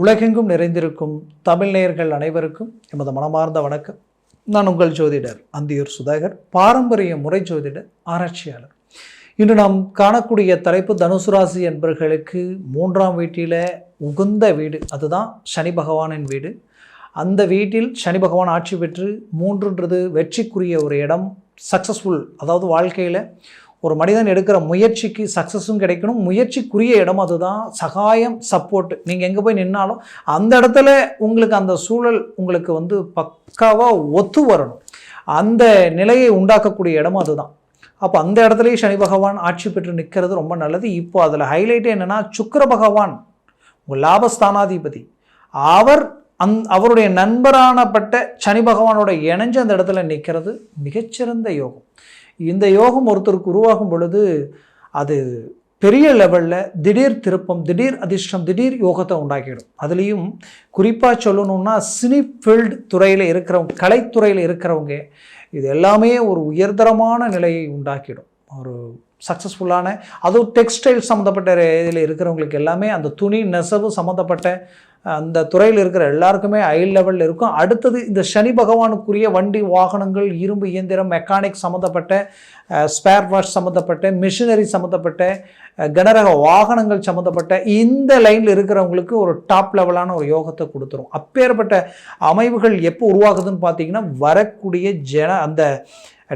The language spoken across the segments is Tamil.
உலகெங்கும் நிறைந்திருக்கும் தமிழ் நேயர்கள் அனைவருக்கும் எமது மனமார்ந்த வணக்கம். நான் உங்கள் ஜோதிடர் அந்தியூர் சுதாகர் பாரம்பரிய முறை ஜோதிடர் ஆராய்ச்சியாளர். இன்று நாம் காணக்கூடிய தலைப்பு தனுசு ராசி என்பவர்களுக்கு மூன்றாம் வீட்டில் உகுந்த வீடு அதுதான் சனி பகவானின் வீடு. அந்த வீட்டில் சனி பகவான் ஆட்சி பெற்று மூன்றுன்றது வெற்றிக்குரிய ஒரு இடம் சக்ஸஸ்ஃபுல் அதாவது வாழ்க்கையில் ஒரு மனிதன் எடுக்கிற முயற்சிக்கு சக்ஸஸும் கிடைக்கணும். முயற்சிக்குரிய இடம் அதுதான். சகாயம் சப்போர்ட் நீங்கள் எங்கே போய் நின்னாலும் அந்த இடத்துல உங்களுக்கு அந்த சூழல் உங்களுக்கு வந்து பக்காவாக ஒத்து வரணும். அந்த நிலையை உண்டாக்கக்கூடிய இடம் அதுதான். அப்போ அந்த இடத்துலையே சனி பகவான் ஆட்சி பெற்று நிற்கிறது ரொம்ப நல்லது. இப்போ அதில் ஹைலைட்டே என்னென்னா சுக்கர பகவான் உங்கள் லாபஸ்தானாதிபதி. அவர் அந் அவருடைய நண்பரானப்பட்ட சனி பகவானோட இணைஞ்சு அந்த இடத்துல நிற்கிறது மிகச்சிறந்த யோகம். இந்த யோகம் ஒருத்தருக்கு உருவாகும் பொழுது அது பெரிய லெவலில் திடீர் திருப்பம் திடீர் அதிர்ஷ்டம் திடீர் யோகத்தை உண்டாக்கிடும். அதுலேயும் குறிப்பாக சொல்லணும்னா சினி ஃபீல்டு துறையில் இருக்கிறவங்க கலைத்துறையில் இருக்கிறவங்க இது எல்லாமே ஒரு உயர்தரமான நிலையை உண்டாக்கிடும். ஒரு சக்ஸஸ்ஃபுல்லான அதுவும் டெக்ஸ்டைல் சம்மந்தப்பட்ட இதில் இருக்கிறவங்களுக்கு எல்லாமே அந்த துணி நெசவு சம்மந்தப்பட்ட அந்த துறையில் இருக்கிற எல்லாருக்குமே ஹை லெவலில் இருக்கும். அடுத்தது இந்த சனி பகவானுக்குரிய வண்டி வாகனங்கள் இரும்பு இயந்திரம் மெக்கானிக் சம்மந்தப்பட்ட ஸ்பேர் பார்ட்ஸ் சம்மந்தப்பட்ட மிஷினரி சம்மந்தப்பட்ட கனரக வாகனங்கள் சம்மந்தப்பட்ட இந்த லைனில் இருக்கிறவங்களுக்கு ஒரு டாப் லெவலான ஒரு யோகத்தை கொடுத்துரும். அப்பேற்பட்ட அமைவுகள் எப்போ உருவாகுதுன்னு பார்த்தீங்கன்னா வரக்கூடிய ஜன அந்த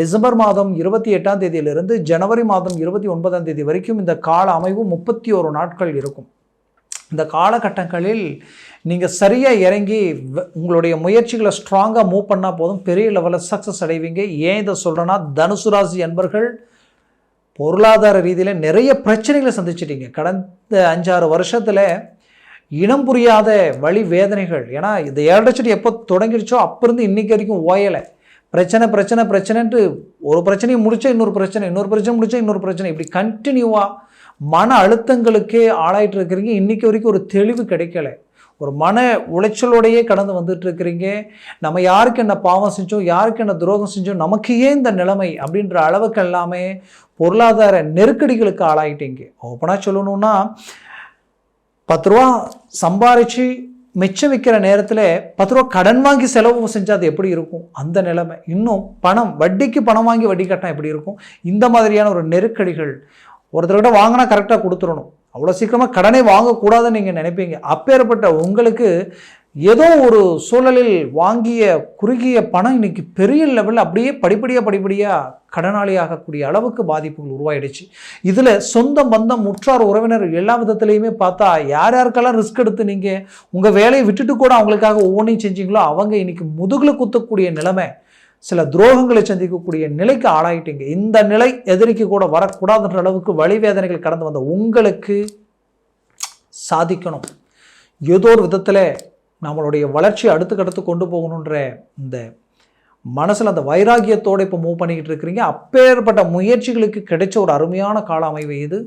டிசம்பர் மாதம் இருபத்தி எட்டாம் தேதியிலிருந்து ஜனவரி மாதம் இருபத்தி ஒன்பதாம் தேதி வரைக்கும் இந்த கால அமைவு முப்பத்தி ஒரு நாட்கள் இருக்கும். இந்த காலகட்டங்களில் நீங்கள் சரியாக இறங்கி வ- உங்களுடைய முயற்சிகளை ஸ்ட்ராங்காக மூவ் பண்ணால் போதும். பெரிய லெவலில் சக்ஸஸ் அடைவீங்க. ஏன் இதை சொல்கிறேன்னா தனுசு ராசி என்பர்கள் பொருளாதார ரீதியில் நிறைய பிரச்சனைகளை சந்திச்சிட்டீங்க. கடந்த அஞ்சாறு வருஷத்தில் இனம் புரியாத வழி வேதனைகள். ஏன்னா இந்த ஏழரை எப்போ தொடங்கிடுச்சோ அப்போ இருந்து இன்னைக்கு வரைக்கும் ஓயலை. பிரச்சனை பிரச்சனை பிரச்சனைன்ட்டு ஒரு பிரச்சனையை முடிச்சா இன்னொரு பிரச்சனை இன்னொரு பிரச்சனை முடிச்சா இன்னொரு பிரச்சனை. இப்படி கண்டினியூவாக மன அழுத்தங்களுக்கே ஆளாயிட்டு இருக்கிறீங்க இன்னைக்கு வரைக்கும் ஒரு தெளிவு கிடைக்கல. ஒரு மன உளைச்சலோடையே கடந்து வந்துட்டு இருக்கிறீங்க நம்ம யாருக்கு என்ன பாவம் செஞ்சோம்? யாருக்கு என்ன துரோகம் செஞ்சோம்? நமக்கு ஏன் இந்த நிலைமை அப்படின்ற அளவுக்கு எல்லாமே பொருளாதார நெருக்கடிகளுக்கு ஆளாயிட்டீங்க. ஓப்பனாக சொல்லணும்னா பத்து ரூபா சம்பாரித்து மிச்சம் விற்கிற நேரத்தில் பத்து ரூபா கடன் வாங்கி செலவு செஞ்சால் அது எப்படி இருக்கும்? அந்த நிலைமை. இன்னும் பணம் வட்டிக்கு பணம் வாங்கி வட்டி கட்டினா எப்படி இருக்கும்? இந்த மாதிரியான ஒரு நெருக்கடிகள் ஒருத்தர்கிட்ட வாங்கினா கரெக்டாக கொடுத்துடணும். அவ்வளோ சீக்கிரமாக கடனை வாங்கக்கூடாதுன்னு நீங்கள் நினைப்பீங்க. அப்பேற்பட்ட உங்களுக்கு ஏதோ ஒரு சூழலில் வாங்கிய குறுகிய பணம் இன்னைக்கு பெரிய லெவலில் அப்படியே படிப்படியாக படிப்படியாக கடனாளி ஆகக்கூடிய அளவுக்கு பாதிப்புகள் உருவாயிடுச்சு. இதில் சொந்த பந்தம் உற்றார் உறவினர் எல்லா விதத்துலையுமே பார்த்தா யார் யாருக்கெல்லாம் ரிஸ்க் எடுத்து நீங்கள் உங்கள் வேலையை விட்டுட்டு கூட அவங்களுக்காக ஒவ்வொன்றையும் செஞ்சீங்களோ அவங்க இன்றைக்கி முதுகில் குத்தக்கூடிய நிலைமை சில துரோகங்களை சந்திக்கக்கூடிய நிலைக்கு ஆளாயிட்டீங்க. இந்த நிலை எதிரிக்கு கூட வரக்கூடாதுன்ற அளவுக்கு வழிவேதனைகள் கடந்து வந்த உங்களுக்கு சாதிக்கணும். ஏதோ ஒரு விதத்தில் நம்மளுடைய வளர்ச்சியை அடுத்துக்கடுத்து கொண்டு போகணுன்ற இந்த மனசில் அந்த வைராகியத்தோடு இப்போ மூவ் பண்ணிக்கிட்டு இருக்கிறீங்க. அப்பேற்பட்ட முயற்சிகளுக்கு கிடைச்ச ஒரு அருமையான கால அமைவு இது.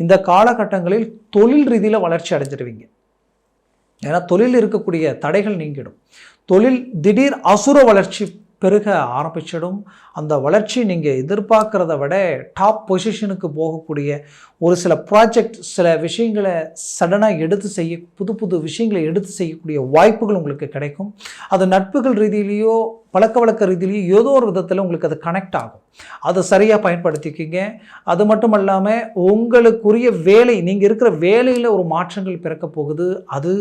இந்த காலகட்டங்களில் தொழில் ரீதியில் வளர்ச்சி அடைஞ்சிடுவீங்க ஏன்னா தொழில் இருக்கக்கூடிய தடைகள் நீங்கிடும். தொழில் திடீர் அசுர வளர்ச்சி பெருக ஆரம்பிச்சிடும். அந்த வளர்ச்சி நீங்கள் எதிர்பார்க்குறத விட டாப் பொசிஷனுக்கு போகக்கூடிய ஒரு சில ப்ராஜெக்ட் சில விஷயங்களை சடனாக எடுத்து செய்ய புது புது விஷயங்களை எடுத்து செய்யக்கூடிய வாய்ப்புகள் உங்களுக்கு கிடைக்கும். அது நட்புகள் ரீதியிலேயோ பழக்க வழக்க ரீதியிலையோ ஏதோ ஒரு விதத்தில் உங்களுக்கு அது கனெக்ட் ஆகும். அதை சரியாக பயன்படுத்திக்கிங்க. அது மட்டும் இல்லாமல் உங்களுக்குரிய வேலை நீங்கள் இருக்கிற வேலையில் ஒரு மாற்றங்கள் பிறக்க போகுது. அது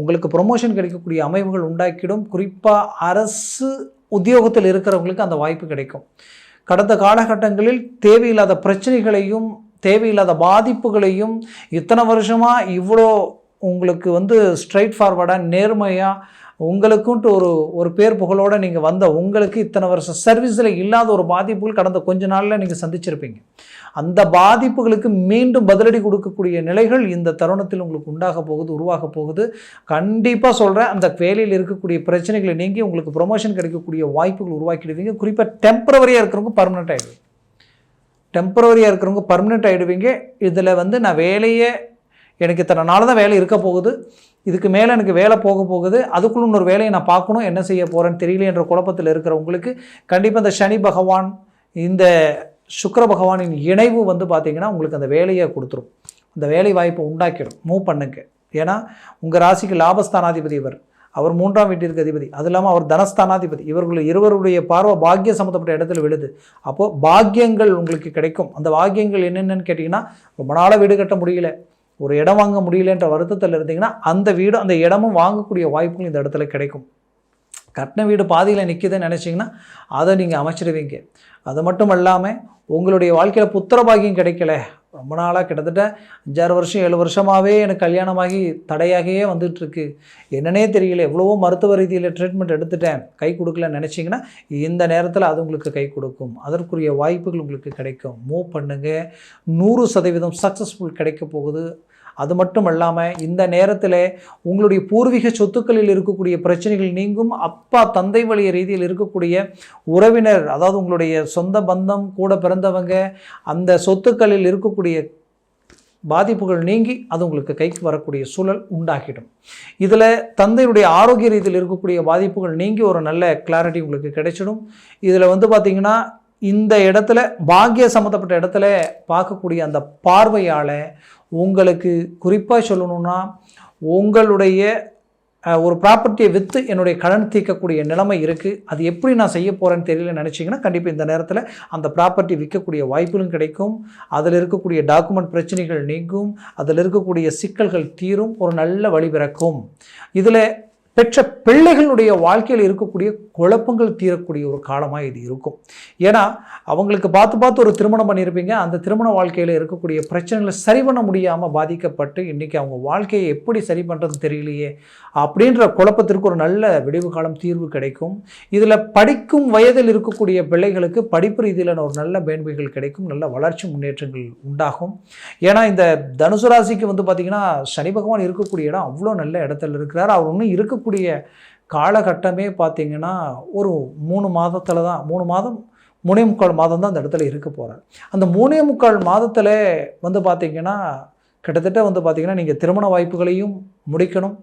உங்களுக்கு ப்ரொமோஷன் கிடைக்கக்கூடிய அமைவுகள் உண்டாக்கிடும். குறிப்பாக அரசு உத்தியோகத்தில் இருக்கிறவங்களுக்கு அந்த வாய்ப்பு கிடைக்கும். கடந்த காலகட்டங்களில் தேவையில்லாத பிரச்சனைகளையும் தேவையில்லாத பாதிப்புகளையும் இத்தனை வருஷமாக இவ்வளோ உங்களுக்கு வந்து ஸ்ட்ரைட் ஃபார்வர்டாக நேர்மையாக உங்களுக்குன்ட்டு ஒரு ஒரு பேர் புகழோடு நீங்கள் வந்த உங்களுக்கு இத்தனை வருஷம் சர்வீஸில் இல்லாத ஒரு பாதிப்புகள் கடந்த கொஞ்ச நாளில் நீங்கள் சந்திச்சிருப்பீங்க. அந்த பாதிப்புகளுக்கு மீண்டும் பதிலடி கொடுக்கக்கூடிய நிலைகள் இந்த தருணத்தில் உங்களுக்கு உண்டாக போகுது உருவாக போகுது. கண்டிப்பாக சொல்கிறேன் அந்த வேலையில் இருக்கக்கூடிய பிரச்சனைகளை நீங்கி உங்களுக்கு ப்ரொமோஷன் கிடைக்கக்கூடிய வாய்ப்புகள் உருவாக்கிடுவீங்க. குறிப்பாக டெம்பரவரியாக இருக்கிறவங்க பர்மனெண்ட் ஆகிடுவீங்க டெம்பரவரியாக இருக்கிறவங்க பர்மனெண்ட் ஆகிடுவீங்க இதில் வந்து நான் வேலையை எனக்கு இத்தனை நாள் தான் வேலை இருக்க போகுது. இதுக்கு மேலே எனக்கு வேலை போக போகுது. அதுக்குள்ள இன்னொரு வேலையை நான் பார்க்கணும். என்ன செய்ய போகிறேன்னு தெரியல என்ற குழப்பத்தில் இருக்கிறவங்களுக்கு கண்டிப்பாக இந்த சனி பகவான் இந்த சுக்கர பகவானின் இணைவு வந்து பார்த்தீங்கன்னா உங்களுக்கு அந்த வேலையை கொடுத்துரும். அந்த வேலை வாய்ப்பை உண்டாக்கிடும். மூவ் பண்ணுங்க. ஏன்னா உங்கள் ராசிக்கு லாபஸ்தானாதிபதி இவர். அவர் மூன்றாம் வீட்டிற்கு அதிபதி. அது இல்லாமல் அவர் தனஸ்தானாதிபதி. இவர்கள் இருவருடைய பார்வை பாக்கிய சம்மந்தப்பட்ட இடத்துல விழுது. அப்போது பாக்கியங்கள் உங்களுக்கு கிடைக்கும். அந்த பாக்கியங்கள் என்னென்னு கேட்டிங்கன்னா ரொம்ப நாளாக வீடு கட்ட முடியல. ஒரு இடம் வாங்க முடியலன்ற வருத்தத்தில் இருந்தீங்கன்னா அந்த வீடும் அந்த இடமும் வாங்கக்கூடிய வாய்ப்புகள் இந்த இடத்துல கிடைக்கும். கட்டின வீடு பாதியில் நிற்கிதுன்னு நினச்சிங்கன்னா அதை நீங்கள் அமைச்சிடுவீங்க அது மட்டும் இல்லாமல் உங்களுடைய வாழ்க்கையில் புத்திர பாக்கியம் கிடைக்கல. ரொம்ப நாளாக கிட்டத்தட்ட அஞ்சாறு வருஷம் ஏழு வருஷமாகவே எனக்கு கல்யாணமாகி தடையாகியே வந்துட்டுருக்கு. என்னன்னே தெரியல. எவ்வளவோ மருத்துவ ரீதியில் ட்ரீட்மெண்ட் எடுத்துட்டேன். கை கொடுக்கலன்னு நினச்சிங்கன்னா இந்த நேரத்தில் அது உங்களுக்கு கை கொடுக்கும். அதற்குரிய வாய்ப்புகள் உங்களுக்கு கிடைக்கும். மூவ் பண்ணுங்கள் நூறு சதவீதம் சக்ஸஸ்ஃபுல் கிடைக்க போகுது. அது மட்டும் இல்லாமல் இந்த நேரத்தில் உங்களுடைய பூர்வீக சொத்துக்களில் இருக்கக்கூடிய பிரச்சனைகள் நீங்கும். அப்பா தந்தை வழிய ரீதியில் இருக்கக்கூடிய உறவினர் அதாவது உங்களுடைய சொந்த பந்தம் கூட பிறந்தவங்க அந்த சொத்துக்களில் இருக்கக்கூடிய பாதிப்புகள் நீங்கி அது உங்களுக்கு கைக்கு வரக்கூடிய சூழல் உண்டாகிடும். இதில் தந்தையுடைய ஆரோக்கிய ரீதியில் இருக்கக்கூடிய பாதிப்புகள் நீங்கி ஒரு நல்ல கிளாரிட்டி உங்களுக்கு கிடைச்சிடும். இதில் வந்து பார்த்திங்கன்னா இந்த இடத்துல பாக்கிய சம்மந்தப்பட்ட இடத்துல பார்க்கக்கூடிய அந்த பார்வையால் உங்களுக்கு குறிப்பாக சொல்லணும்னா உங்களுடைய ஒரு ப்ராப்பர்ட்டியை விற்று என்னுடைய கடன் தீர்க்கக்கூடிய நிலைமை இருக்குது அது எப்படி நான் செய்ய போகிறேன்னு தெரியல நினச்சிங்கன்னா கண்டிப்பாக இந்த நேரத்தில் அந்த ப்ராப்பர்ட்டி விற்கக்கூடிய வாய்ப்புகளும் கிடைக்கும். அதில் இருக்கக்கூடிய டாக்குமெண்ட் பிரச்சனைகள் நீங்கும். அதில் இருக்கக்கூடிய சிக்கல்கள் தீரும். ஒரு நல்ல வழி பிறக்கும். இதில் பெற்ற பிள்ளைகளுடைய வாழ்க்கையில் இருக்கக்கூடிய குழப்பங்கள் தீரக்கூடிய ஒரு காலமாக இது இருக்கும். ஏன்னா அவங்களுக்கு பார்த்து பார்த்து ஒரு திருமணம் பண்ணியிருப்பீங்க. அந்த திருமண வாழ்க்கையில் இருக்கக்கூடிய பிரச்சனைகளை சரி பண்ண முடியாமல் பாதிக்கப்பட்டு இன்றைக்கி அவங்க வாழ்க்கையை எப்படி சரி பண்ணுறது தெரியலையே அப்படின்ற குழப்பத்திற்கு ஒரு நல்ல விடிவு காலம் தீர்வு கிடைக்கும். இதில் படிக்கும் வயதில் இருக்கக்கூடிய பிள்ளைகளுக்கு படிப்பு ரீதியிலான ஒரு நல்ல மேன்மைகள் கிடைக்கும். நல்ல வளர்ச்சி முன்னேற்றங்கள் உண்டாகும். ஏன்னா இந்த தனுசு ராசிக்கு வந்து பார்த்திங்கன்னா சனி பகவான் இருக்கக்கூடிய இடம் அவ்வளோ நல்ல இடத்துல இருக்கிறார். அவர் இன்னும் இருக்க இருக்கக்கூடிய காலகட்டமே பார்த்திங்கன்னா ஒரு மூணு மாதத்தில் தான் மூணு மாதம் மூணே முக்கால் மாதம் தான் அந்த இடத்துல இருக்க போகிறார் அந்த மூணே முக்கால் மாதத்தில் வந்து பார்த்திங்கன்னா கிட்டத்தட்ட வந்து பார்த்திங்கன்னா நீங்கள் திருமண வாய்ப்புகளையும் முடிக்கணும்.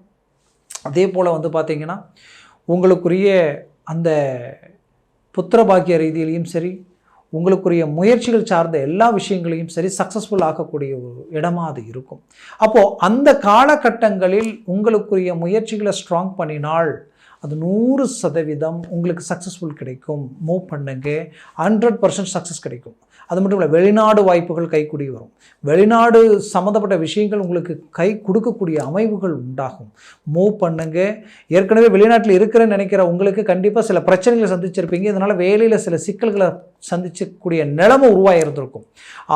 அதே போல் வந்து பார்த்திங்கன்னா உங்களுக்குரிய அந்த புத்திர பாக்கிய ரீதியிலையும் சரி உங்களுக்குரிய முயற்சிகள் சார்ந்த எல்லா விஷயங்களையும் சரி சக்ஸஸ்ஃபுல் ஆக்கக்கூடிய ஒரு இடமாக அது இருக்கும். அப்போது அந்த காலகட்டங்களில் உங்களுக்குரிய முயற்சிகளை ஸ்ட்ராங் பண்ணினால் அது நூறு சதவீதம் உங்களுக்கு சக்ஸஸ்ஃபுல் கிடைக்கும். மூவ் பண்ணுங்க. ஹண்ட்ரட் பர்சன்ட் சக்ஸஸ் கிடைக்கும். அது மட்டும் இல்லை வெளிநாடு வாய்ப்புகள் கைக்கூடி வரும். வெளிநாடு சம்மந்தப்பட்ட விஷயங்கள் உங்களுக்கு கை கொடுக்கக்கூடிய அமைவுகள் உண்டாகும். மூவ் பண்ணுங்க. ஏற்கனவே வெளிநாட்டில் இருக்கிறேன்னு நினைக்கிற உங்களுக்கு கண்டிப்பாக சில பிரச்சனைகளை சந்திச்சிருப்பீங்க. இதனால் வேலையில் சில சிக்கல்களை சந்திச்சக்கூடிய நிலைமை உருவாகிருந்திருக்கும்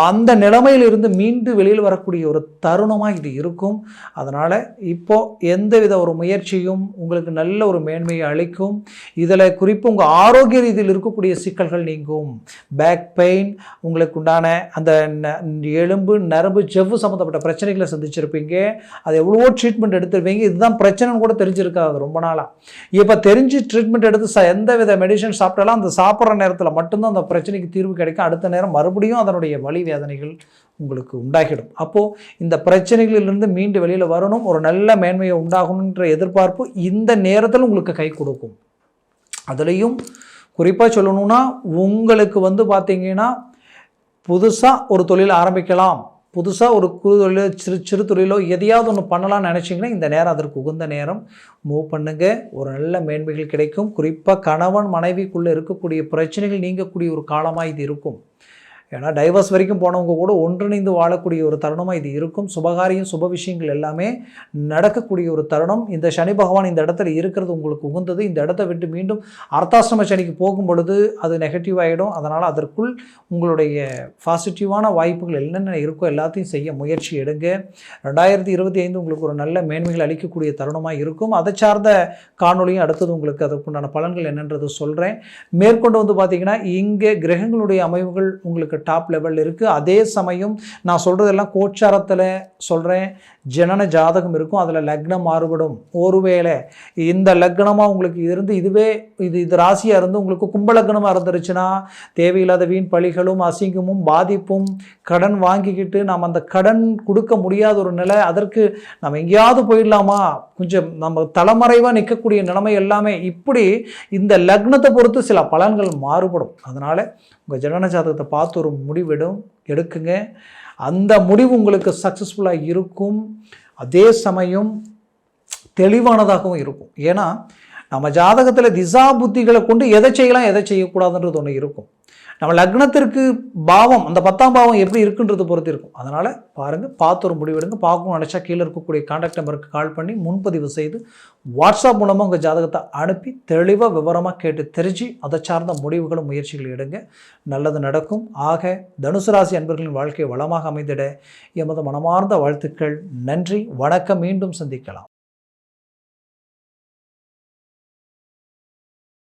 அந்த நிலைமையிலிருந்து மீண்டு வெளியில் வரக்கூடிய ஒரு தருணமாக இது இருக்கும். அதனால் இப்போது எந்தவித ஒரு முயற்சியும் உங்களுக்கு நல்ல ஒரு மேன்மையை அளிக்கும். இதில் குறிப்பு உங்கள் ஆரோக்கிய ரீதியில் இருக்கக்கூடிய சிக்கல்கள் நீங்கும். பேக் பெயின் உங்களுக்கு உண்டான அந்த எலும்பு நரம்பு செவ்வு சம்மந்தப்பட்ட பிரச்சனைகளை சந்திச்சிருப்பீங்க. அது எவ்வளவோ ட்ரீட்மெண்ட் எடுத்திருப்பீங்க. இதுதான் பிரச்சனைன்னு கூட தெரிஞ்சிருக்காது ரொம்ப நாளாக இப்போ தெரிஞ்சு ட்ரீட்மெண்ட் எடுத்து எந்தவித எந்த வித மெடிசன் சாப்பிட்டாலும் அந்த சாப்பிட்ற நேரத்தில் மட்டும்தான் அந்த பிரச்சனைக்கு தீர்வு கிடைக்கும் அடுத்த நேரம் மறுபடியும் அதனுடைய வழி வேதனைகள் உங்களுக்கு உண்டாகிடும். அப்போது இந்த பிரச்சனைகளிலிருந்து மீண்டு வெளியில் வரணும். ஒரு நல்ல மேன்மையை உண்டாகணுன்ற எதிர்பார்ப்பு இந்த நேரத்தில் உங்களுக்கு கை கொடுக்கும். அதுலேயும் குறிப்பாக சொல்லணும்னா உங்களுக்கு வந்து பார்த்திங்கன்னா புதுசாக ஒரு தொழில் ஆரம்பிக்கலாம். புதுசாக ஒரு குறு தொழிலோ சிறு சிறு தொழிலோ எதையாவது ஒன்று பண்ணலாம்னு நினச்சிங்கன்னா இந்த நேரம் அதற்கு உகந்த நேரம். மூவ் பண்ணுங்கள் ஒரு நல்ல மேன்மைகள் கிடைக்கும். குறிப்பாக கணவன் மனைவிக்குள்ளே இருக்கக்கூடிய பிரச்சனைகள் நீங்கக்கூடிய ஒரு காலமாக இது இருக்கும். ஏன்னா டைவர்ஸ் வரைக்கும் போனவங்க கூட ஒன்றிணைந்து வாழக்கூடிய ஒரு தருணமாக இது இருக்கும். சுபகாரியம் சுப விஷயங்கள் எல்லாமே நடக்கக்கூடிய ஒரு தருணம். இந்த சனி பகவான் இந்த இடத்துல இருக்கிறது உங்களுக்கு உகந்தது. இந்த இடத்த விட்டு மீண்டும் அர்த்தாசிரம சனிக்கு போகும் பொழுது அது நெகட்டிவ் ஆகிடும் அதனால் அதற்குள் உங்களுடைய பாசிட்டிவான வாய்ப்புகள் என்னென்ன இருக்கோ எல்லாத்தையும் செய்ய முயற்சி எடுங்க. ரெண்டாயிரத்தி இருபத்தி ஐந்து உங்களுக்கு ஒரு நல்ல மேன்மைகள் அளிக்கக்கூடிய தருணமாக இருக்கும். அதை சார்ந்த காணொலியும் அடுத்தது உங்களுக்கு அதற்குண்டான பலன்கள் என்னன்றது சொல்கிறேன் மேற்கொண்டு வந்து பார்த்திங்கன்னா இங்கே கிரகங்களுடைய அமைவுகள் உங்களுக்கு உங்களுக்கு டாப் லெவலில் இருக்குது அதே சமயம் நான் சொல்கிறதெல்லாம் கோச்சாரத்தில் சொல்கிறேன் ஜனன ஜாதகம் இருக்கும். அதில் லக்னம் மாறுபடும். ஒருவேளை இந்த லக்னமாக உங்களுக்கு இருந்து இதுவே இது இது ராசியாக இருந்து உங்களுக்கு கும்பலக்னமாக இருந்துருச்சுன்னா தேவையில்லாத வீண் பழிகளும் அசிங்கமும் பாதிப்பும் கடன் வாங்கிக்கிட்டு நாம் அந்த கடன் கொடுக்க முடியாத ஒரு நிலை அதற்கு நம்ம எங்கேயாவது போயிடலாமா? கொஞ்சம் நம்ம தலைமறைவாக நிற்கக்கூடிய நிலைமை எல்லாமே இப்படி இந்த லக்னத்தை பொறுத்து சில பலன்கள் மாறுபடும். அதனால் உங்கள் ஜனன ஜாதகத்தை பார்த்து ஒரு முடிவிடும். எடுக்குங்க. அந்த முடிவு உங்களுக்கு சக்ஸஸ்ஃபுல்லாக இருக்கும். அதே சமயம் தெளிவானதாகவும் இருக்கும். ஏன்னா நம்ம ஜாதகத்தில் திசா புத்திகளை கொண்டு எதை செய்யலாம் எதை செய்யக்கூடாதுன்றது ஒன்று இருக்கும். நம்ம லக்னத்திற்கு பாவம் அந்த பத்தாம் பாவம் எப்படி இருக்குன்றது பொறுத்து இருக்கும். அதனால் பாருங்கள் பார்த்து ஒரு முடிவெடுங்க. பார்க்கணும் நினச்சா கீழே இருக்கக்கூடிய காண்டாக்ட் நம்பருக்கு கால் பண்ணி முன்பதிவு செய்து வாட்ஸ்அப் மூலமாக உங்கள் ஜாதகத்தை அனுப்பி தெளிவாக விவரமாக கேட்டு தெரிஞ்சு அதை சார்ந்த முடிவுகளும் முயற்சிகள் எடுங்க. நல்லது நடக்கும். ஆக தனுசு ராசி அன்பர்களின் வாழ்க்கை வளமாக அமைந்திட. எமது மனமார்ந்த வாழ்த்துக்கள். நன்றி. வணக்கம். மீண்டும் சந்திக்கலாம்.